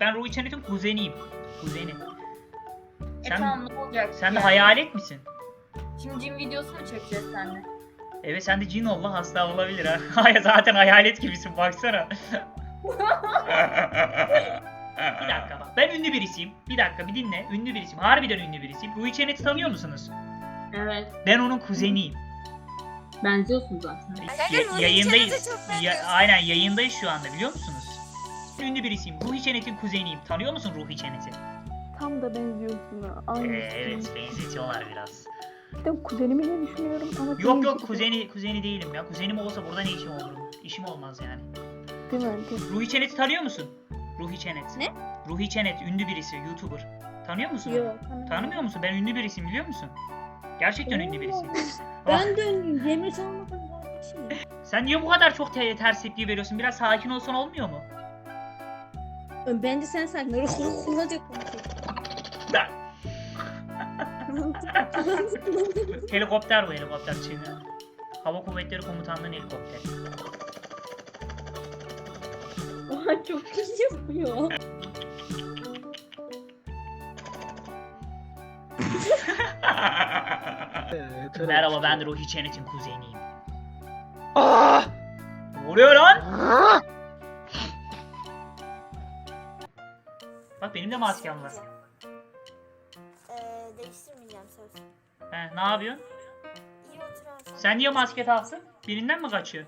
Ben Ruhi Çenet'in kuzeniyim. Kuzeni. E Sen- tamam ne olacak? Sen de yani? hayalet misin? Şimdi cin videosu mu çekeceğiz seninle? Evet sen de cin ol lan hasta olabilir ha. Hayır zaten hayalet gibisin baksana. bir dakika bak. Ben ünlü birisiyim. Bir dakika bir dinle. Ünlü birisiyim. Harbiden ünlü birisiyim. Ruhi Çenet'i tanıyor musunuz? Evet. Ben onun kuzeniyim. Benziyorsun zaten. Ya- yayındayız. Ya- aynen yayındayız şu anda biliyor musunuz? Ünlü birisiyim. Ruhi Çenet'in kuzeniyim. Tanıyor musun Ruhi Çenet'i? Tam da benziyorsun ha. Aynı. Ee, evet benzetiyorlar biraz. Bir de kuzenimi ne düşünüyorum ama Yok yok kuzeni kuzeni değilim ya. Kuzenim olsa burada ne işim olur? İşim olmaz yani. Değil mi? Değil mi? Ruhi Çenet'i tanıyor musun? Ruhi Çenet. Ne? Ruhi Çenet ünlü birisi, YouTuber. Tanıyor musun? onu? Yok. tanımıyorum. Tanımıyor musun? Ben ünlü birisiyim biliyor musun? Gerçekten ünlü birisiyim. Ah, Ben de ünlüyüm. Cemre Çalmadan kardeşim. sen niye bu kadar çok te- ters tepki veriyorsun? Biraz sakin olsan olmuyor mu? Bence sen sakin. Öyle kuru kurulacak konuşuyor. helikopter bu helikopter Çin. Hava Kuvvetleri Komutanlığı'nın helikopteri. Oha çok iyi yapıyor. Merhaba ben Ruhi Çenet'in kuzeniyim. Ne oluyor lan? Benim de maskem var. Ee, değiştirmeyeceğim söz. He, ne yapıyorsun? İyi oturarsan. Sen niye maske taktın? Birinden mi kaçıyor?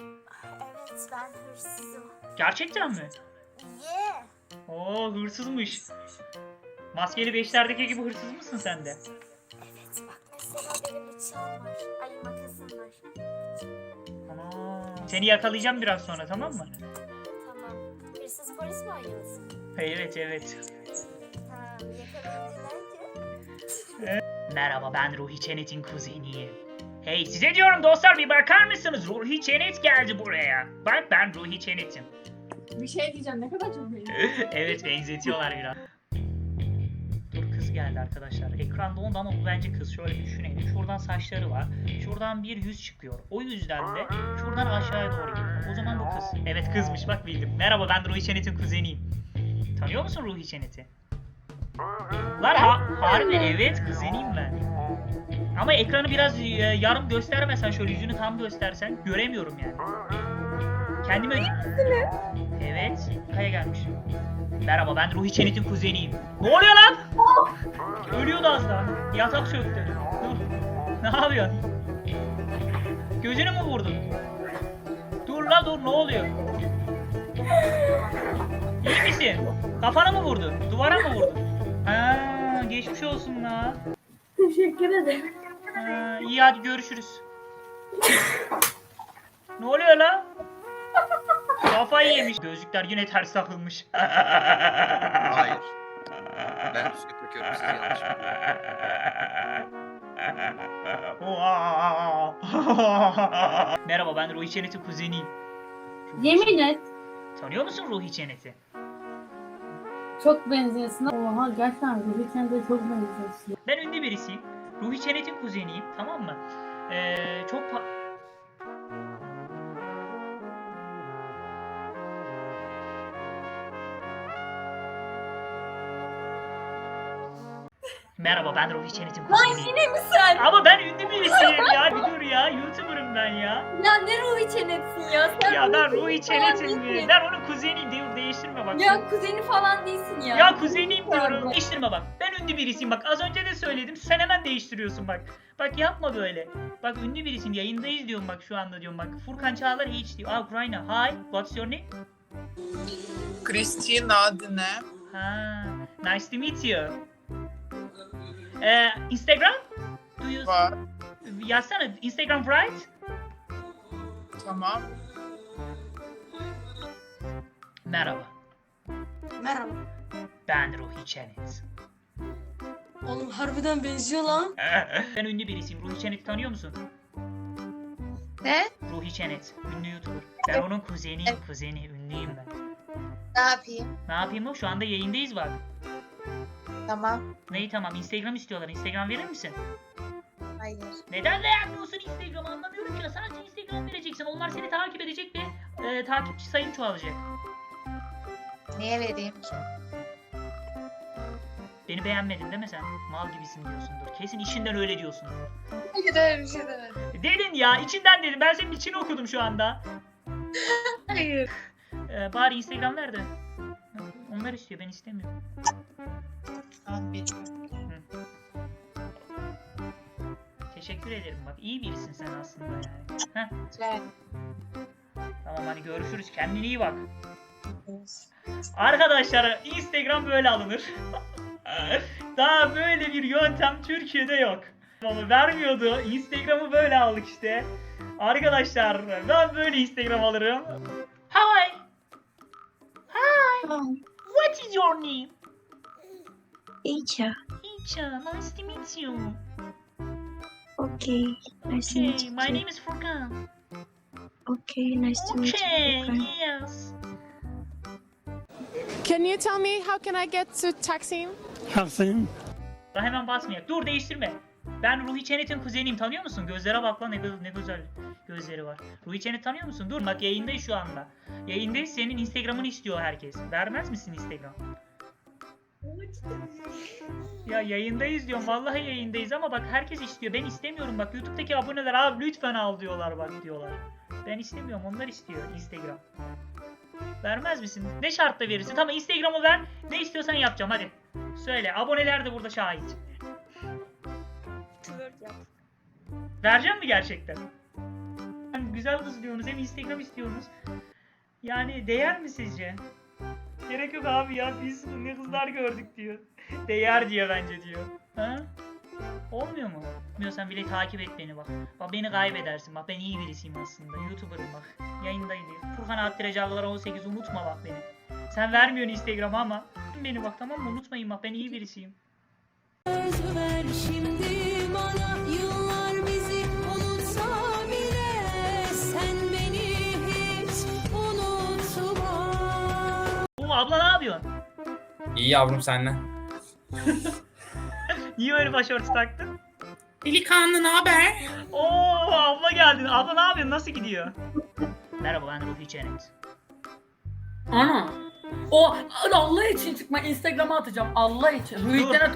Evet ben hırsızım. Gerçekten mi? Ye. Oo hırsızmış. Maskeli beşlerdeki gibi hırsız mısın sen de? Evet bak mesela benim bıçağım var. Ay makasım var. Ana. Seni yakalayacağım biraz sonra tamam mı? Evet evet. Merhaba ben Ruhi Çenet'in kuzeniyim. Hey size diyorum dostlar bir bakar mısınız? Ruhi Çenet geldi buraya. Bak ben Ruhi Çenet'im. Bir şey diyeceğim. Ne kadar çok benziyor. evet benzetiyorlar biraz. Dur kız geldi arkadaşlar. Ekranda onda ama bu bence kız. Şöyle bir düşünelim. Şuradan saçları var. Şuradan bir yüz çıkıyor. O yüzden de şuradan aşağıya doğru gidiyor. O zaman bu kız. Evet kızmış bak bildim. Merhaba ben Ruhi Çenet'in kuzeniyim. Tanıyor musun Ruhi Çenet'i? Lan ha harbi evet kuzeniyim ben. Ama ekranı biraz e, yarım göstermesen şöyle yüzünü tam göstersen göremiyorum yani. Kendime... Evet. Kaya gelmiş. Merhaba ben Ruhi Çenet'in kuzeniyim. Ne oluyor lan? Ölüyordu az daha. Yatak söktü. Dur. Ne yapıyorsun? Gözünü mü vurdun? Dur la dur ne oluyor? İyi misin? Kafana mı vurdun? Duvara mı vurdun? Ha, geçmiş olsun la. Teşekkür ederim. Ha, iyi hadi görüşürüz. ne oluyor la? Kafayı yemiş. Gözlükler yine ters takılmış. Hayır. Ben takıyorum yanlış. Merhaba ben Ruhi Çenet'in kuzeniyim. Yemin et. Tanıyor musun Ruhi Çenet'i? Çok benziyorsun. Oha gerçekten Ruhi sen de çok benziyorsun. Ben ünlü birisiyim. Ruhi Çenet'in kuzeniyim tamam mı? Ee, çok pa- Merhaba ben Ruhi Çenet'in kuzeniyim. Yine mi sen? Ama ben ünlü birisiyim ya. Bir dur ya. YouTuber'ım ben ya. Ya ne Ruhi Çenet'sin ya? Sen Ya ben Ruhi Ruhi Çenet Çenet'im. Ben onun kuzeniyim. Değil, değiştirme bak. Ya kuzeni falan değilsin ya. Ya kuzeniyim diyorum. Değiştirme bak. Ben ünlü birisiyim bak. Az önce de söyledim. Sen hemen değiştiriyorsun bak. Bak yapma böyle. Bak ünlü birisiyim. Yayındayız diyorum bak şu anda diyorum bak. Furkan Çağlar H diyor. Aa Ukrayna. Hi. What's your name? Christina adı ne? Ha. Nice to meet you. Ee, Instagram? Do you... Var. Yazsana. Instagram right? Tamam. Merhaba. Merhaba. Ben Ruhi Çenet. Oğlum harbiden benziyor lan. ben ünlü birisiyim. Ruhi Çenet'i tanıyor musun? Ne? Ruhi Çenet. Ünlü YouTuber. Ben onun kuzeniyim. Kuzeni. Ünlüyüm ben. Ne yapayım? Ne yapayım o? Şu anda yayındayız bak. Tamam. Neyi tamam? Instagram istiyorlar. Instagram verir misin? Hayır. Neden vermiyorsun Instagram? Anlamıyorum ki. Sadece Instagram vereceksin. Onlar seni takip edecek ve e, takipçi sayın çoğalacak. Niye vereyim ki? Beni beğenmedin değil mi sen? Mal gibisin diyorsundur. Kesin içinden öyle diyorsundur. Hayır öyle bir şey demedim. Dedin ya içinden dedim. Ben senin içini okudum şu anda. Hayır. Ee, bari Instagram nerede? Onlar istiyor ben istemiyorum. Tamam. Teşekkür ederim bak iyi birisin sen aslında yani. Heh, Evet. tamam hadi görüşürüz kendine iyi bak. Arkadaşlar Instagram böyle alınır. Daha böyle bir yöntem Türkiye'de yok. Ama vermiyordu. Instagram'ı böyle aldık işte. Arkadaşlar ben böyle Instagram alırım. Hi. Hi. What is your name? Icha. Icha. Nice to meet you. Okay. Nice to Okay, meet you. my name is Furkan. Okay, nice to meet Okay, you. Furkan. yes. Can you tell me how can I get to Taksim? Daha hemen basmayak. Dur değiştirme. Ben Ruhi Çenet'in kuzeniyim tanıyor musun? Gözlere bak lan ne, gö- ne güzel gözleri var. Ruhi Çenet tanıyor musun? Dur bak yayındayız şu anda. Yayındayız senin Instagram'ını istiyor herkes. Vermez misin Instagram? Ya yayındayız diyorum. Vallahi yayındayız ama bak herkes istiyor. Ben istemiyorum bak. YouTube'daki aboneler abi lütfen al diyorlar bak diyorlar. Ben istemiyorum. Onlar istiyor Instagram. Vermez misin? Ne şartla verirsin? Tamam Instagram'ı ver. Ne istiyorsan yapacağım hadi. Söyle. Aboneler de burada şahit. Vereceğim mi gerçekten? Hem güzel kız diyorsunuz hem Instagram istiyorsunuz. Yani değer mi sizce? Gerek yok abi ya biz ne kızlar gördük diyor. Değer diyor bence diyor. Ha? Olmuyor mu? Bilmiyorsan bile takip et beni bak. Bak beni kaybedersin bak ben iyi birisiyim aslında. Youtuber'ım bak. Yayındayım. Furkan Attıracaklar 18 unutma bak beni. Sen vermiyorsun Instagram'a ama beni bak tamam mı? Unutmayın bak ben iyi birisiyim. Ver şimdi bana yıllar bizi unutsa bile sen beni hiç unutma. Oo abla ne yapıyorsun? İyi yavrum senle. Niye öyle başörtüsü taktın? Delikanlı ne haber? Oo abla geldin. Abla ne yapıyorsun? Nasıl gidiyor? Merhaba ben Ruhi Çenet. Ana. O Allah için çıkma Instagram'a atacağım. Allah için. Rüyükten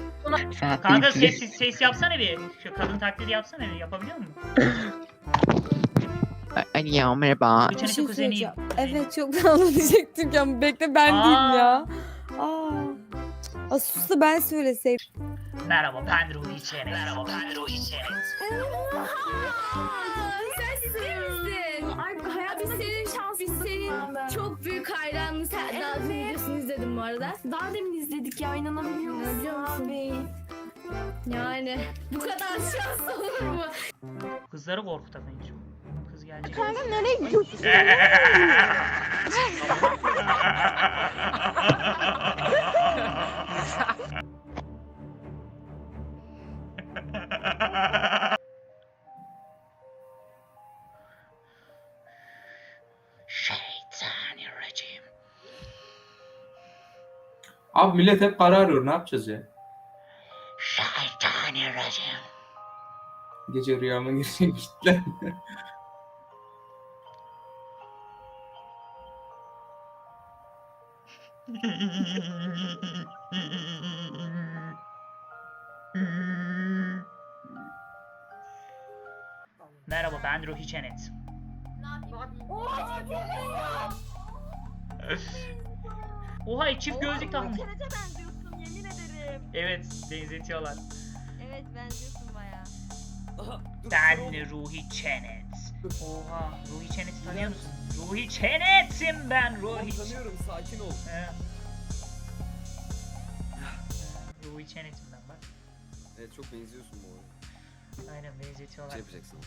Kanka ses, ses yapsana bir. Şu kadın taklidi yapsana bir. Yapabiliyor musun? Alo merhaba. Ruhi Çenet'in kuzeniyim. Evet çok anladım diyecektim ya. Bekle ben Aa. değilim ya. Aa. Aa sus da ben söyleseydim. Merhaba ben Ruhi Çenet. Merhaba ben Ruhi Çenet. Sen misin? Ay hayatımda senin şansın. senin çok büyük hayranın. Sen daha demin videosunu izledim bu arada. Daha demin izledik ya inanabiliyor musun? Abi. Yani bu kadar şans olur mu? Kızları korkutamıyor çok. Kız gelecek. Kanka nereye gidiyorsun? Şeytanirracim. Abi millet hep para arıyor ne yapacağız ya? Şeytanirracim. Gece rüyama girecek kitler. Merhaba ben Ruhi Çenet. Oha çift gözlük takmış. benziyorsun yemin ederim. Evet benzetiyorlar. Evet benziyorsun baya. Ben Ruhi Çenet. Oha Ruhi Çenet'i tanıyor musun? Ruhi Çenet'im ben Ruhi Tanıyorum sakin ol. Ruhi Çenet'im ben bak. Evet çok benziyorsun bu arada. Aynen benzetiyorlar. Şey yapacaksın.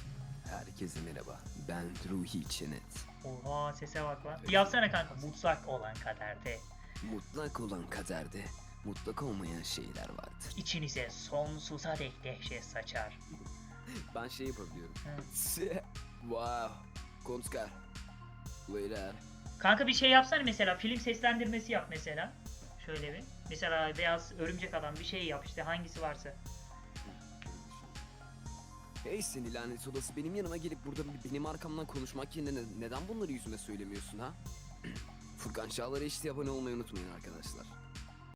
Herkese merhaba. Ben Ruhi Çenet. Oha sese bak lan. Yapsana kanka. Mutlak olan kaderde. Mutlak olan kaderde mutlak olmayan şeyler vardır. İçinize sonsuza dek dehşet saçar. Ben şey yapabiliyorum. Wow. Konskar. Beyler. Kanka bir şey yapsana mesela. Film seslendirmesi yap mesela. Şöyle bir. Mesela beyaz örümcek adam bir şey yap işte hangisi varsa. Hey seni lanet olası benim yanıma gelip burada benim arkamdan konuşmak yerine ne- neden bunları yüzüme söylemiyorsun ha? Furkan Çağlar'a işte abone olmayı unutmayın arkadaşlar.